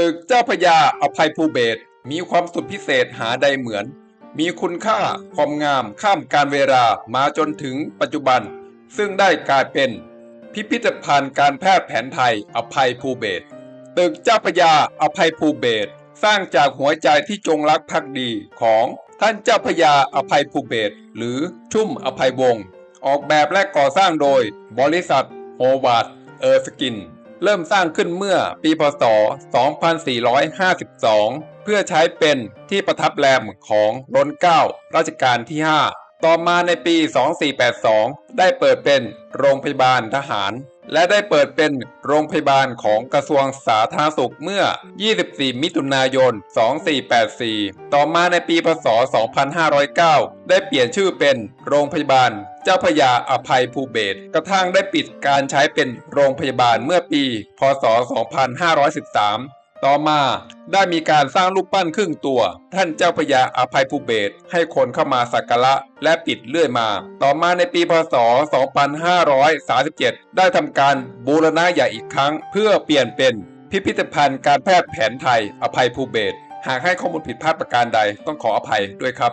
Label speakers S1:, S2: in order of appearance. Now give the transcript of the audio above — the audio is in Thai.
S1: ตึกเจ้าพระยาอภัยภูเบศมีความสุดพิเศษหาใดเหมือน มีคุณค่าความงามข้ามการเวลามาจนถึงปัจจุบัน ซึ่งได้กลายเป็น พิพิธภัณฑ์การแพทย์แผนไทยอภัยภูเบศตึกเจ้าพระยาอภัยภูเบศสร้างจากหัวใจที่จงรักภักดีของท่านเจ้าพระยาอภัยภูเบศหรือชุ่มอภัยวงศ์ออกแบบและก่อสร้างโดย บริษัทโฮวาร์ดเออร์สกิน เริ่มสร้างขึ้นเมื่อปีพศ 2452 เพื่อใช้เป็นที่ประทับแรมของรนเก้ารัชกาลที่ 5 ต่อมาในปี 2482 ได้เปิดเป็นโรงพยาบาลทหาร และได้เปิดเป็นโรงพยาบาลของกระทรวงสาธารณสุขเมื่อ 24 มิถุนายน 2484 ต่อมาในปีพศ 2509 ได้เปลี่ยนชื่อเป็นโรงพยาบาลเจ้าพยาอภัยภูเบศกระทั่งได้ปิดการใช้เป็นโรงพยาบาลเมื่อปี พศ 2513 ต่อมาได้มีการสร้างรูปปั้นครึ่งตัว ท่านเจ้าพญาอภัยภูเบศให้คนเข้ามาสักการะและปิดเลื่อยมา ต่อมาในปีพศ 2537 ได้ทำการบูรณะใหญ่อีกครั้ง เพื่อเปลี่ยนเป็นพิพิธภัณฑ์การแพทย์แผนไทยอภัยภูเบศหากให้ข้อมูลผิดพลาดประการใดต้องขออภัยด้วยครับ